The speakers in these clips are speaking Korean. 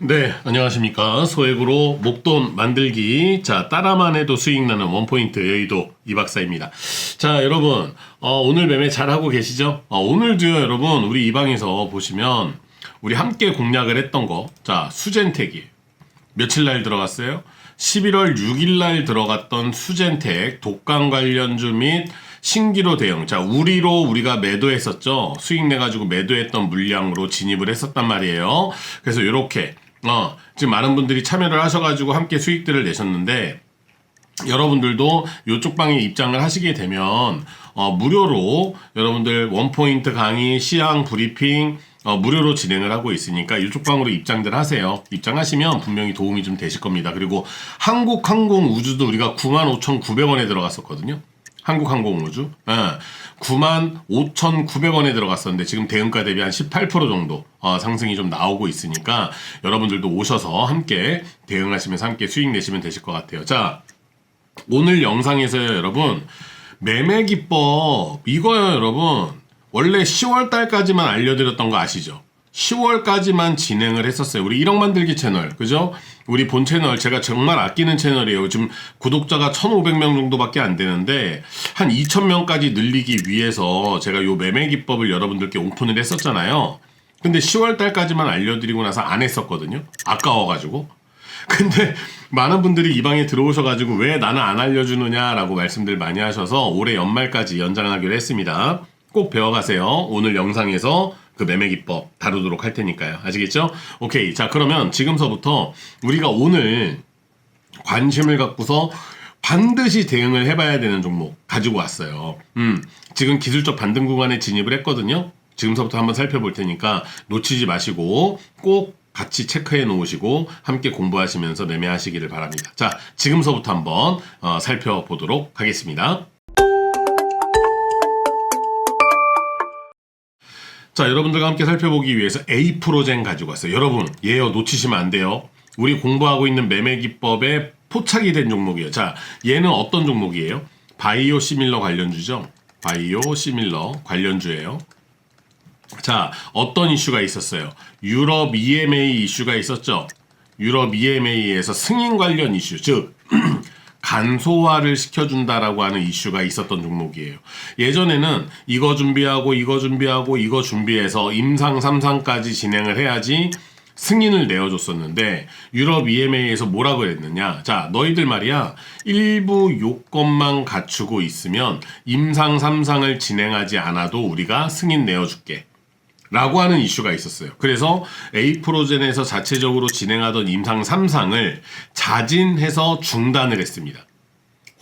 네, 안녕하십니까. 소액으로 목돈 만들기. 자, 따라만 해도 수익 나는 원포인트 여의도 이 박사입니다. 자, 여러분, 어, 오늘 매매 잘하고 계시죠? 어, 오늘도요, 여러분, 우리 이 방에서 보시면 우리 함께 공략을 했던 거. 자, 수젠텍이 며칠 날 들어갔어요? 11월 6일 날 들어갔던 수젠텍 독감 관련주 및 신기로 대응. 자, 우리로 우리가 매도했었죠. 수익 내가지고 매도했던 물량으로 진입을 했었단 말이에요. 그래서 이렇게, 어, 지금 많은 분들이 참여를 하셔가지고 함께 수익들을 내셨는데, 여러분들도 이쪽 방에 입장을 하시게 되면 어, 무료로 여러분들 원포인트 강의, 시향 브리핑 어, 무료로 진행을 하고 있으니까 이쪽 방으로 입장들 하세요. 입장하시면 분명히 도움이 좀 되실 겁니다. 그리고 한국항공우주도 우리가 95,900원에 들어갔었거든요. 한국항공우주. 예. 95,900원에 들어갔었는데 지금 대응가 대비 한 18% 정도 어, 상승이 좀 나오고 있으니까 여러분들도 오셔서 함께 대응하시면서 함께 수익 내시면 되실 것 같아요. 자, 오늘 영상에서요, 여러분. 매매 기법, 이거요, 여러분. 원래 10월 달까지만 알려드렸던 거 아시죠? 10월까지만 진행을 했었어요. 우리 1억 만들기 채널, 그죠? 우리 본 채널, 제가 정말 아끼는 채널이에요. 지금 구독자가 1,500명 정도밖에 안 되는데, 한 2,000명까지 늘리기 위해서 제가 요 매매 기법을 여러분들께 오픈을 했었잖아요. 근데 10월 달까지만 알려드리고 나서 안 했었거든요. 아까워가지고. 근데 많은 분들이 이 방에 들어오셔가지고 왜 나는 안 알려주느냐라고 말씀들 많이 하셔서 올해 연말까지 연장하기로 했습니다. 꼭 배워가세요. 오늘 영상에서 그 매매 기법 다루도록 할 테니까요. 아시겠죠? 오케이. 자, 그러면 지금서부터 우리가 오늘 관심을 갖고서 반드시 대응을 해봐야 되는 종목 가지고 왔어요. 음, 지금 기술적 반등 구간에 진입을 했거든요. 지금서부터 한번 살펴볼 테니까 놓치지 마시고 꼭 같이 체크해 놓으시고 함께 공부하시면서 매매하시기를 바랍니다. 자, 지금서부터 한번 어, 살펴보도록 하겠습니다. 자, 여러분들과 함께 살펴보기 위해서 A 프로젠 가지고 왔어요. 여러분, 얘요 놓치시면 안 돼요. 우리 공부하고 있는 매매 기법에 포착이 된 종목이에요. 자, 얘는 어떤 종목이에요? 바이오 시밀러 관련주죠. 바이오 시밀러 관련주예요. 자, 어떤 이슈가 있었어요? 유럽 EMA 이슈가 있었죠. 유럽 EMA에서 승인 관련 이슈, 즉 간소화를 시켜준다라고 하는 이슈가 있었던 종목이에요. 예전에는 이거 준비하고 이거 준비하고 이거 준비해서 임상 3상까지 진행을 해야지 승인을 내어줬었는데 유럽 EMA에서 뭐라고 했느냐? 자 너희들 말이야. 일부 요건만 갖추고 있으면 임상 3상을 진행하지 않아도 우리가 승인 내어줄게 라고 하는 이슈가 있었어요. 그래서 에이프로젠에서 자체적으로 진행하던 임상 3상을 자진해서 중단을 했습니다.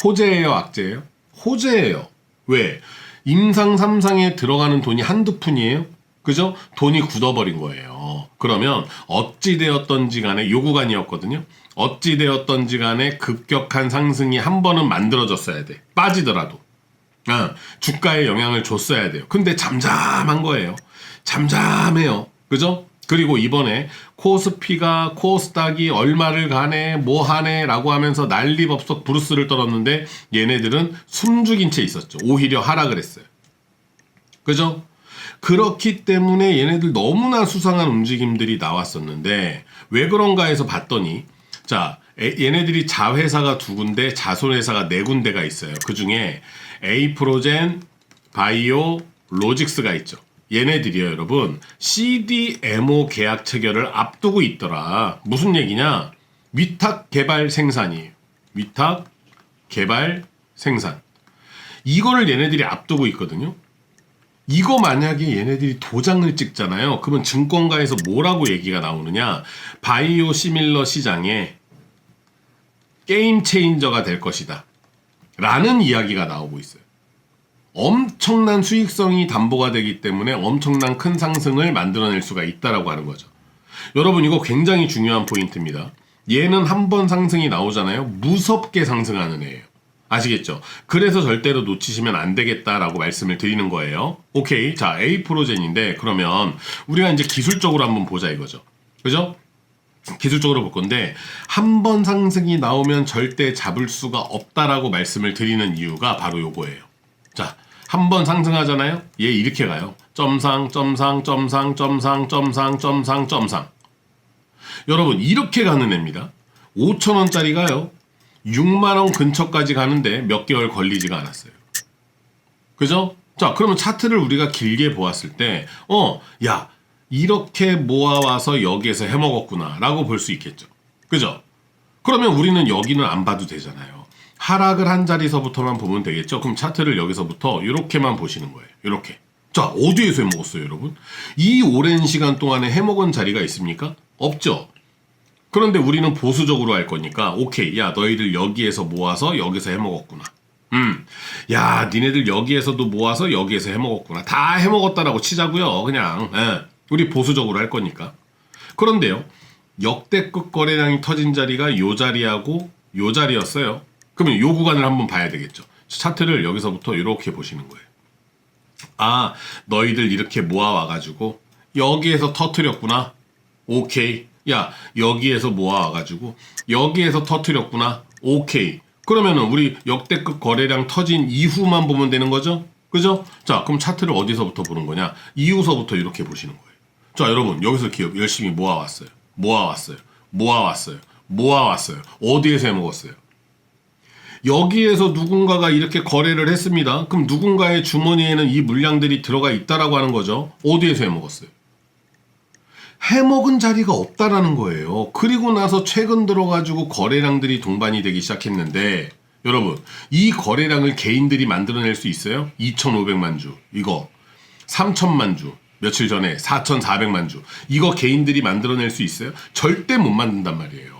호재예요, 악재예요? 호재예요. 왜? 임상 3상에 들어가는 돈이 한두 푼이에요? 그죠? 돈이 굳어버린 거예요. 그러면 어찌되었던지 간에 요 구간이었거든요. 어찌되었던지 간에 급격한 상승이 한 번은 만들어졌어야 돼. 빠지더라도. 아, 주가에 영향을 줬어야 돼요. 근데 잠잠한 거예요. 잠잠해요. 그죠? 그리고 이번에 코스피가 코스닥이 얼마를 가네 뭐 하네 라고 하면서 난리법석 브루스를 떨었는데 얘네들은 숨죽인 채 있었죠. 오히려 하락을 했어요. 그죠? 그렇기 때문에 얘네들 너무나 수상한 움직임들이 나왔었는데 왜 그런가 해서 봤더니 자 에- 얘네들이 자회사가 두 군데 자손회사가 네 군데가 있어요. 그 중에 에이프로젠, 바이오, 로직스가 있죠. 얘네들이요, 여러분. CDMO 계약 체결을 앞두고 있더라. 무슨 얘기냐? 위탁 개발 생산이에요. 위탁 개발 생산. 이거를 얘네들이 앞두고 있거든요. 이거 만약에 얘네들이 도장을 찍잖아요. 그러면 증권가에서 뭐라고 얘기가 나오느냐? 바이오 시밀러 시장에 게임 체인저가 될 것이다. 라는 이야기가 나오고 있어요. 엄청난 수익성이 담보가 되기 때문에 엄청난 큰 상승을 만들어낼 수가 있다라고 하는 거죠. 여러분 이거 굉장히 중요한 포인트입니다. 얘는 한 번 상승이 나오잖아요. 무섭게 상승하는 애예요. 아시겠죠? 그래서 절대로 놓치시면 안 되겠다라고 말씀을 드리는 거예요. 오케이. 자, A 프로젠인데 그러면 우리가 이제 기술적으로 한번 보자 이거죠. 그죠? 기술적으로 볼 건데 한 번 상승이 나오면 절대 잡을 수가 없다라고 말씀을 드리는 이유가 바로 요거예요. 자, 한 번 상승하잖아요. 얘 이렇게 가요. 점상, 점상, 점상, 점상, 점상, 점상, 점상. 여러분 이렇게 가는 애입니다. 5천 원짜리가요. 6만 원 근처까지 가는데 몇 개월 걸리지가 않았어요. 그죠? 자, 그러면 차트를 우리가 길게 보았을 때, 어, 야, 이렇게 모아와서 여기에서 해먹었구나, 라고 볼 수 있겠죠. 그죠? 그러면 우리는 여기는 안 봐도 되잖아요. 하락을 한 자리서부터만 보면 되겠죠. 그럼 차트를 여기서부터 이렇게만 보시는 거예요. 이렇게. 자, 어디에서 해먹었어요, 여러분? 이 오랜 시간 동안에 해먹은 자리가 있습니까? 없죠. 그런데 우리는 보수적으로 할 거니까, 오케이. 야, 너희들 여기에서 모아서 여기서 해먹었구나. 음, 야, 니네들 여기에서도 모아서 여기에서 해먹었구나. 다 해먹었다라고 치자고요. 그냥, 예. 우리 보수적으로 할 거니까. 그런데요, 역대급 거래량이 터진 자리가 요 자리하고 요 자리였어요. 그러면 요 구간을 한번 봐야 되겠죠. 차트를 여기서부터 이렇게 보시는 거예요. 아, 너희들 이렇게 모아와가지고 여기에서 터트렸구나. 오케이. 야, 여기에서 모아와가지고 여기에서 터트렸구나. 오케이. 그러면은 우리 역대급 거래량 터진 이후만 보면 되는 거죠? 그죠? 자, 그럼 차트를 어디서부터 보는 거냐? 이후서부터 이렇게 보시는 거예요. 자, 여러분, 여기서 기억 열심히 모아왔어요. 모아왔어요. 모아왔어요. 모아왔어요. 어디에서 해먹었어요? 여기에서 누군가가 이렇게 거래를 했습니다. 그럼 누군가의 주머니에는 이 물량들이 들어가 있다라고 하는 거죠. 어디에서 해먹었어요? 해먹은 자리가 없다라는 거예요. 그리고 나서 최근 들어가지고 거래량들이 동반이 되기 시작했는데 여러분 이 거래량을 개인들이 만들어낼 수 있어요? 2,500만 주 이거 3천만 주 며칠 전에 4,400만 주 이거 개인들이 만들어낼 수 있어요? 절대 못 만든단 말이에요.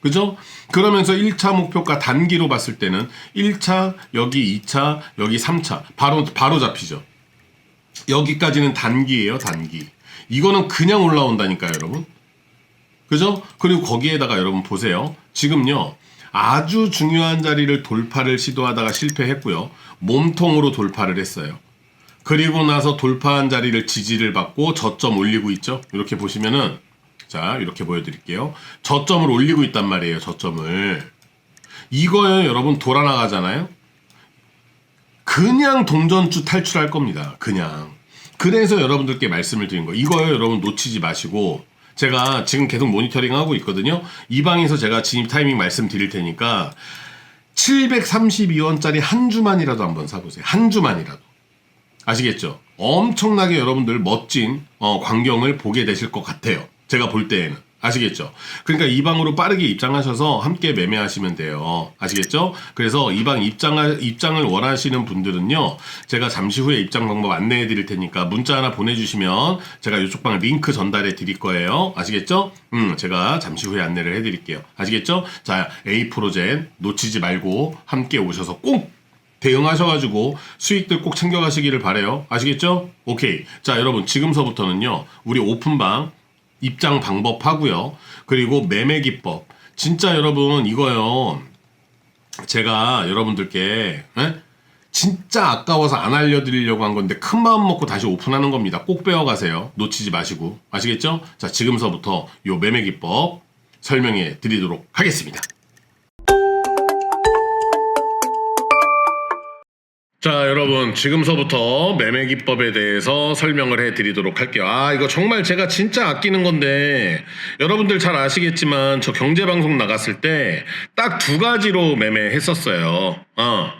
그죠? 그러면서 1차 목표가 단기로 봤을 때는 1차, 여기 2차, 여기 3차. 바로, 바로 잡히죠. 여기까지는 단기예요, 단기. 이거는 그냥 올라온다니까요, 여러분. 그죠? 그리고 거기에다가 여러분 보세요. 지금요, 아주 중요한 자리를 돌파를 시도하다가 실패했고요. 몸통으로 돌파를 했어요. 그리고 나서 돌파한 자리를 지지를 받고 저점 올리고 있죠. 이렇게 보시면은 자 이렇게 보여드릴게요. 저점을 올리고 있단 말이에요. 저점을 이거요 여러분 돌아 나가잖아요. 그냥 동전주 탈출할 겁니다. 그냥 그래서 여러분들께 말씀을 드린 거예요. 이거요 여러분 놓치지 마시고 제가 지금 계속 모니터링 하고 있거든요. 이 방에서 제가 진입 타이밍 말씀드릴 테니까 732원짜리 한 주만이라도 한번 사보세요. 한 주만이라도. 아시겠죠? 엄청나게 여러분들 멋진 어, 광경을 보게 되실 것 같아요. 제가 볼 때에는. 아시겠죠? 그러니까 이 방으로 빠르게 입장하셔서 함께 매매하시면 돼요. 아시겠죠? 그래서 이방 입장을, 입장을 원하시는 분들은요, 제가 잠시 후에 입장 방법 안내해 드릴 테니까 문자 하나 보내주시면 제가 이쪽 방 링크 전달해 드릴 거예요. 아시겠죠? 음, 제가 잠시 후에 안내를 해 드릴게요. 아시겠죠? 자, A 프로젠 놓치지 말고 함께 오셔서 꼭 대응하셔가지고 수익들 꼭 챙겨가시기를 바래요. 아시겠죠? 오케이. 자, 여러분 지금서부터는요. 우리 오픈방 입장 방법 하고요. 그리고 매매 기법. 진짜 여러분 이거요. 제가 여러분들께 에? 진짜 아까워서 안 알려드리려고 한 건데 큰 마음 먹고 다시 오픈하는 겁니다. 꼭 배워가세요. 놓치지 마시고 아시겠죠? 자 지금서부터 요 매매 기법 설명해 드리도록 하겠습니다. 자, 여러분, 지금서부터 매매 기법에 대해서 설명을 해 드리도록 할게요. 아, 이거 정말 제가 진짜 아끼는 건데, 여러분들 잘 아시겠지만, 저 경제방송 나갔을 때, 딱 두 가지로 매매했었어요. 어.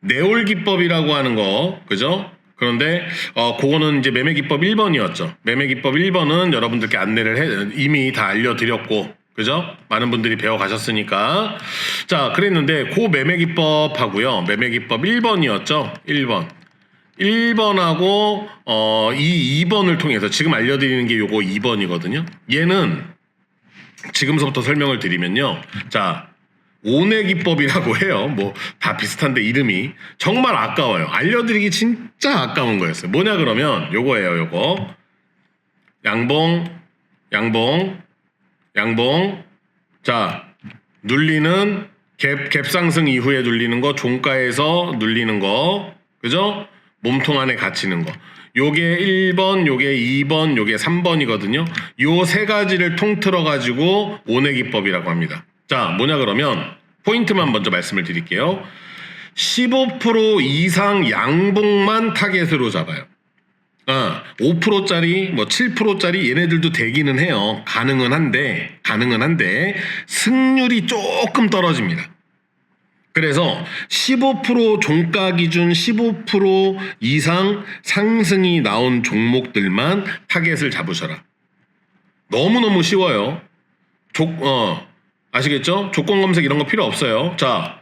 내올 기법이라고 하는 거, 그죠? 그런데, 어, 그거는 이제 매매 기법 1번이었죠. 매매 기법 1번은 여러분들께 안내를 해, 이미 다 알려드렸고, 그죠? 많은 분들이 배워 가셨으니까. 자, 그랬는데, 그 매매 기법 하고요. 매매 기법 1번이었죠? 1번. 1번하고, 어, 이 2번을 통해서 지금 알려드리는 게 요거 2번이거든요. 얘는 지금서부터 설명을 드리면요. 자, 오내 기법이라고 해요. 뭐, 다 비슷한데 이름이. 정말 아까워요. 알려드리기 진짜 아까운 거였어요. 뭐냐 그러면 요거예요, 요거. 양봉, 양봉, 양봉. 자, 눌리는 갭, 갭 상승 이후에 눌리는 거, 종가에서 눌리는 거. 그죠? 몸통 안에 갇히는 거. 요게 1번, 요게 2번, 요게 3번이거든요. 요 세 가지를 통틀어 가지고 오내 기법이라고 합니다. 자, 뭐냐 그러면 포인트만 먼저 말씀을 드릴게요. 15% 이상 양봉만 타겟으로 잡아요. 어, 5%짜리 뭐 7%짜리 얘네들도 되기는 해요. 가능은 한데 가능은 한데 승률이 조금 떨어집니다. 그래서 15% 종가 기준 15% 이상 상승이 나온 종목들만 타겟을 잡으셔라. 너무너무 쉬워요. 조, 어, 아시겠죠? 조건 검색 이런 거 필요 없어요. 자,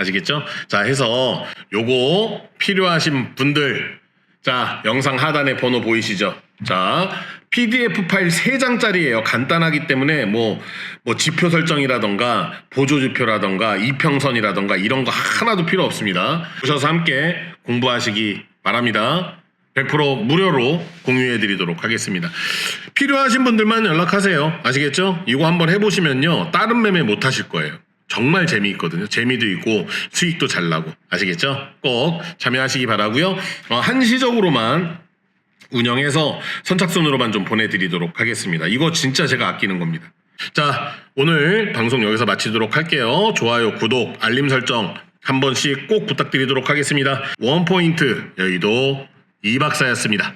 아시겠죠? 자 해서 요거 필요하신 분들 자 영상 하단에 번호 보이시죠? 자 PDF 파일 3장짜리예요. 간단하기 때문에 뭐, 뭐 지표 설정이라던가 보조지표라던가 이평선이라던가 이런 거 하나도 필요 없습니다. 오셔서 함께 공부하시기 바랍니다. 100% 무료로 공유해 드리도록 하겠습니다. 필요하신 분들만 연락하세요. 아시겠죠? 이거 한번 해보시면요. 다른 매매 못 하실 거예요. 정말 재미있거든요. 재미도 있고 수익도 잘 나고. 아시겠죠? 꼭 참여하시기 바라고요. 어, 한시적으로만 운영해서 선착순으로만 좀 보내드리도록 하겠습니다. 이거 진짜 제가 아끼는 겁니다. 자, 오늘 방송 여기서 마치도록 할게요. 좋아요, 구독, 알림 설정 한 번씩 꼭 부탁드리도록 하겠습니다. 원포인트 여의도 이박사였습니다.